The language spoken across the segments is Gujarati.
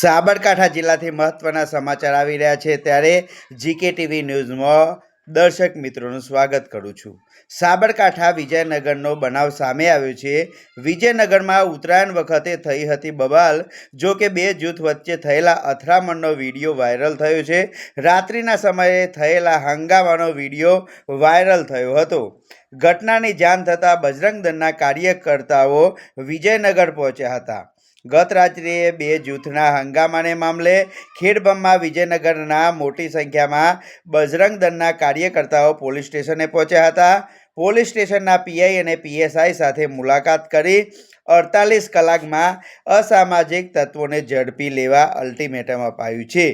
સાબરકાંઠા જિલ્લાથી મહત્વના સમાચાર આવી રહ્યા છે. ત્યારે જીકે ટીવી ન્યૂઝમાં દર્શક મિત્રોનું સ્વાગત કરું છું. સાબરકાંઠા વિજયનગરનો બનાવ સામે આવ્યો છે. વિજયનગરમાં ઉત્તરાયણ વખતે થઈ હતી બબાલ, જો કે બે જૂથ વચ્ચે થયેલા અથડામણનો વીડિયો વાયરલ થયો છે. રાત્રિના સમયે થયેલા હંગામાનો વીડિયો વાયરલ થયો હતો. ઘટનાની જાણ થતાં બજરંગ દળના કાર્યકર્તાઓ વિજયનગર પહોંચ્યા હતા. ગત રાત્રિએ બે જૂથના હંગામાને મામલે ખેડબમમાં વિજયનગરના મોટી સંખ્યામાં બજરંગ દળના કાર્યકર્તાઓ પોલીસ સ્ટેશને પહોંચ્યા હતા. પોલીસ સ્ટેશનના પીઆઈ અને પીએસઆઈ સાથે મુલાકાત કરી અડતાલીસ કલાકમાં અસામાજિક તત્વોને ઝડપી લેવા અલ્ટિમેટમ અપાયું છે.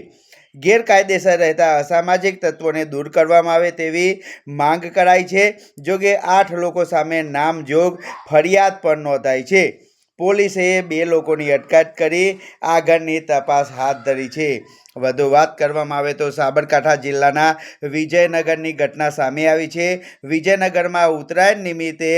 ગેરકાયદેસર રહેતા અસામાજિક તત્વોને દૂર કરવામાં આવે તેવી માંગ કરાઈ છે, જોકે આઠ લોકો સામે નામજોગ ફરિયાદ પણ નોંધાઈ છે. પોલીસે બે લોકોની અટકાયત કરી આગળની તપાસ હાથ ધરી છે. વધુ વાત કરવામાં આવે તો સાબરકાંઠા જિલ્લાના વિજયનગરની ઘટના સામે આવી છે. વિજયનગરમાં ઉત્તરાયણ નિમિત્તે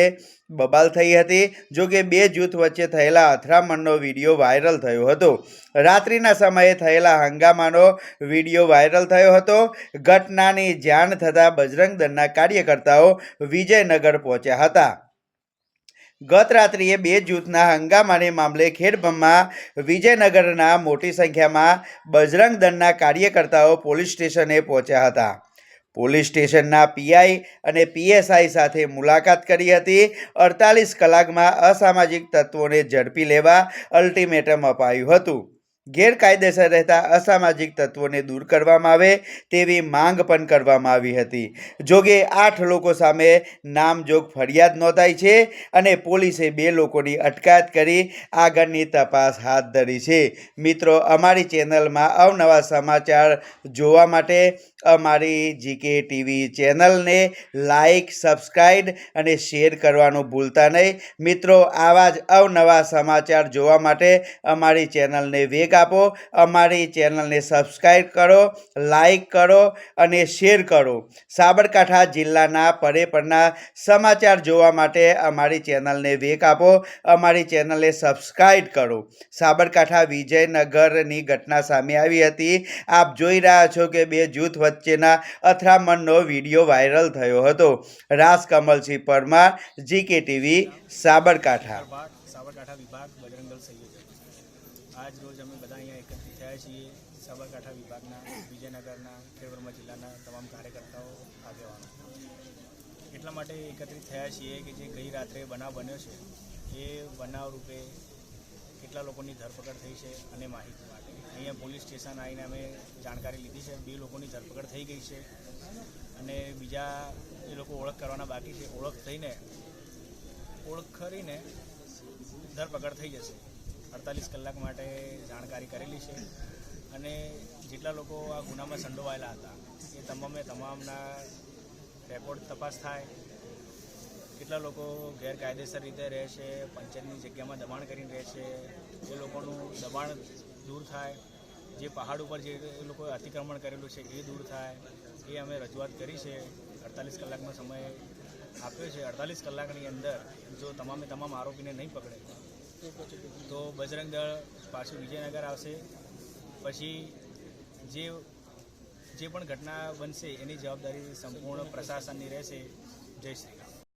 બબાલ થઈ હતી, જો કે બે જૂથ વચ્ચે થયેલા અથડામણનો વીડિયો વાયરલ થયો હતો. રાત્રિના સમયે થયેલા હંગામાનો વીડિયો વાયરલ થયો હતો. ઘટનાની જાણ થતાં બજરંગ દળના કાર્યકર્તાઓ વિજયનગર પહોંચ્યા હતા. ગત રાત્રિએ બે જૂથના હંગામાને મામલે ખેડભમમાં વિજયનગરના મોટી સંખ્યામાં બજરંગ દળના કાર્યકર્તાઓ પોલીસ સ્ટેશને પહોંચ્યા હતા. પોલીસ સ્ટેશનના પીઆઈ અને પીએસઆઈ સાથે મુલાકાત કરી હતી. અડતાલીસ કલાકમાં અસામાજિક તત્વોને ઝડપી લેવા અલ્ટિમેટમ અપાયું હતું. ગેરકાયદેસર રહેતા અસામાજિક તત્વોને દૂર કરવામાં આવે તેવી માંગ પણ કરવામાં આવી હતી. જોકે આઠ લોકો સામે નામજોગ ફરિયાદ નોંધાઈ છે અને પોલીસે બે લોકોની અટકાયત કરી આગળની તપાસ હાથ ધરી છે. મિત્રો, અમારી ચેનલમાં અવનવા સમાચાર જોવા માટે અમારી જીકે ટીવી ચેનલને લાઈક સબસ્ક્રાઈબ અને શેર કરવાનું ભૂલતા નહીં. મિત્રો, આવા જ અવનવા સમાચાર જોવા માટે અમારી ચેનલને વેગ આપો. અમારી ચેનલને સબસ્ક્રાઈબ કરો લાઈક કરો અને શેર કરો. સાબરકાંઠા જિલ્લાના પરે પરના સમાચાર જોવા માટે અમારી ચેનલને વેગ આપો. અમારી ચેનલને સબસ્ક્રાઈબ કરો. સાબરકાંઠા વિજયનગરની ઘટના સામે આવી હતી. આપ જોઈ રહ્યા છો કે બે જૂથ વચ્ચેના અથડામણનો વીડિયો વાયરલ થયો હતો. Ras Kamalsinh Parmar, GK TV, Sabarkantha. Sabarkantha વિભાગ બજરંગ સંયોજક. આજ રોજ અમે બધા અહીંયા એકત્રિત થયા છીએ. સાબરકાંઠા વિભાગના, વિજયનગરના ખેડબ્રહ્મા જિલ્લાના તમામ કાર્યકર્તાઓ આગેવાનો. એટલા માટે એકત્રિત થયા છીએ કે જે ગઈ રાત્રે બનાવ બન્યો છે, એ બનાવ રૂપે કેટલા લોકોની ધરપકડ થઈ છે અને માહિતી માટે. અહીંયા પોલીસ સ્ટેશન આવીને અમે જાણકારી લીધી છે, બે લોકોની ધરપકડ થઈ ગઈ છે અને બીજા એ લોકો ઓળખ કરવાના બાકી છે. ઓળખ થઈને, ઓળખ કરીને ધરપકડ થઈ જશે. અડતાલીસ કલાક માટે જાણકારી કરેલી છે. અને જેટલા લોકો આ ગુનામાં સંડોવાયેલા હતા, એ તમામે તમામના રેકોર્ડ તપાસ થાય. કેટલા લોકો ગેરકાયદેસર રીતે રહે છે, પંચાયતની જગ્યામાં દબાણ કરીને રહે છે, એ લોકોનું દબાણ દૂર થાય. જે પહાડ ઉપર જે લોકોએ અતિક્રમણ કરેલું છે, એ દૂર થાય. એ અમે રજૂઆત કરી છે. અડતાલીસ કલાકનો સમય આપ્યો છે. અડતાલીસ કલાકની અંદર જો તમામે તમામ આરોપીને નહીં પકડે તો બજરંગ દળ પાછું વિજયનગર આવશે. પછી જે જે પણ ઘટના બનશે એની જવાબદારી સંપૂર્ણ પ્રશાસનની રહેશે. જય શ્રી